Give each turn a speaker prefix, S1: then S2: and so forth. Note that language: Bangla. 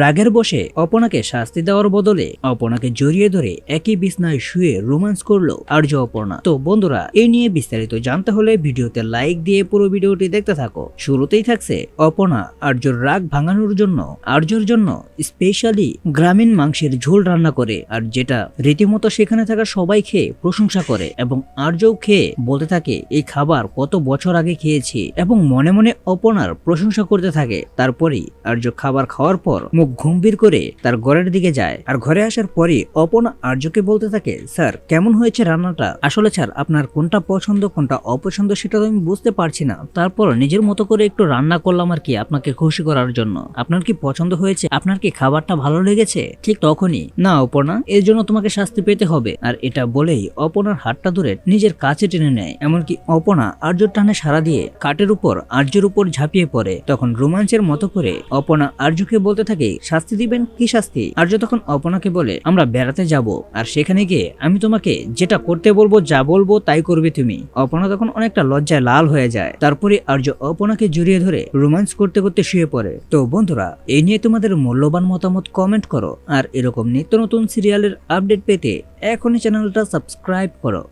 S1: রাগের বসে অপনাকে শাস্তি দেওয়ার বদলে অপনাকে জড়িয়ে ধরে একই বিছনায় শুয়ে রোমান্স করল আর্য অপর্ণা। তো বন্ধুরা এই নিয়ে বিস্তারিত জানতে হলে ভিডিওতে লাইক দিয়ে পুরো ভিডিওটি দেখতে থাকো। শুরুতেই থাকছে অপনা আর্যর রাগ ভাঙানোর জন্য, আর্যর জন্য স্পেশালি গ্রামীণ মাংসের ঝোল রান্না করে আর যেটা রীতিমতো সেখানে থাকা সবাই খেয়ে প্রশংসা করে এবং আর্যও খেয়ে বলতে থাকে, এই খাবার কত বছর আগে খেয়েছি এবং মনে মনে অপনার প্রশংসা করতে থাকে। তারপরেই আর্য খাবার খাওয়ার পর মুখ গম্ভীর করে তার ঘরের দিকে যায়। আর ঘরে আসার পরে অপনা আর্যকে বলতে থাকে, স্যার, কেমন হয়েছে রান্নাটা? আসলে স্যার, আপনার কোনটা পছন্দ, কোনটা অপছন্দ সেটা তো আমি বুঝতে পারছি না। তারপর নিজের মতো করে একটু রান্না করলাম আর কি আপনাকে খুশি করার জন্য। আপনার কি পছন্দ হয়েছে? আপনার কি খাবারটা ভালো লেগেছে? ঠিক তখনই। না, অপর্ণা, এর জন্য তোমাকে শাস্তি পেতে হবে। আর এটা বলেই অপনার হাতটা ধরে নিজের কাছে টেনে নেয়। এমনকি অপনা আর্যর টানে সারা দিয়ে কাঠের উপর আর্যের উপর ঝাঁপিয়ে পড়ে। তখন রোমাঞ্চের মতো করে অপনা আর্যকে বলতে থাকে শাস্তি দিবেন কি শাস্তি? আর্য তখন অপনাকে বলে, আমরা বেড়াতে যাব আর সেখানে গিয়ে আমি তোমাকে যেটা করতে বলব, যা বলব, তাই করবে তুমি। অপনা তখন অনেকটা লজ্জায় লাল হয়ে যায়। তারপরে আর্য অপনাকে জড়িয়ে ধরে রোমান্স করতে করতে শুয়ে পড়ে। তো বন্ধুরা, এই নিয়ে তোমাদের মূল্যবান মতামত কমেন্ট করো। আর এরকম নিত্য নতুন সিরিয়ালের আপডেট পেতে এখনই চ্যানেলটা সাবস্ক্রাইব করো।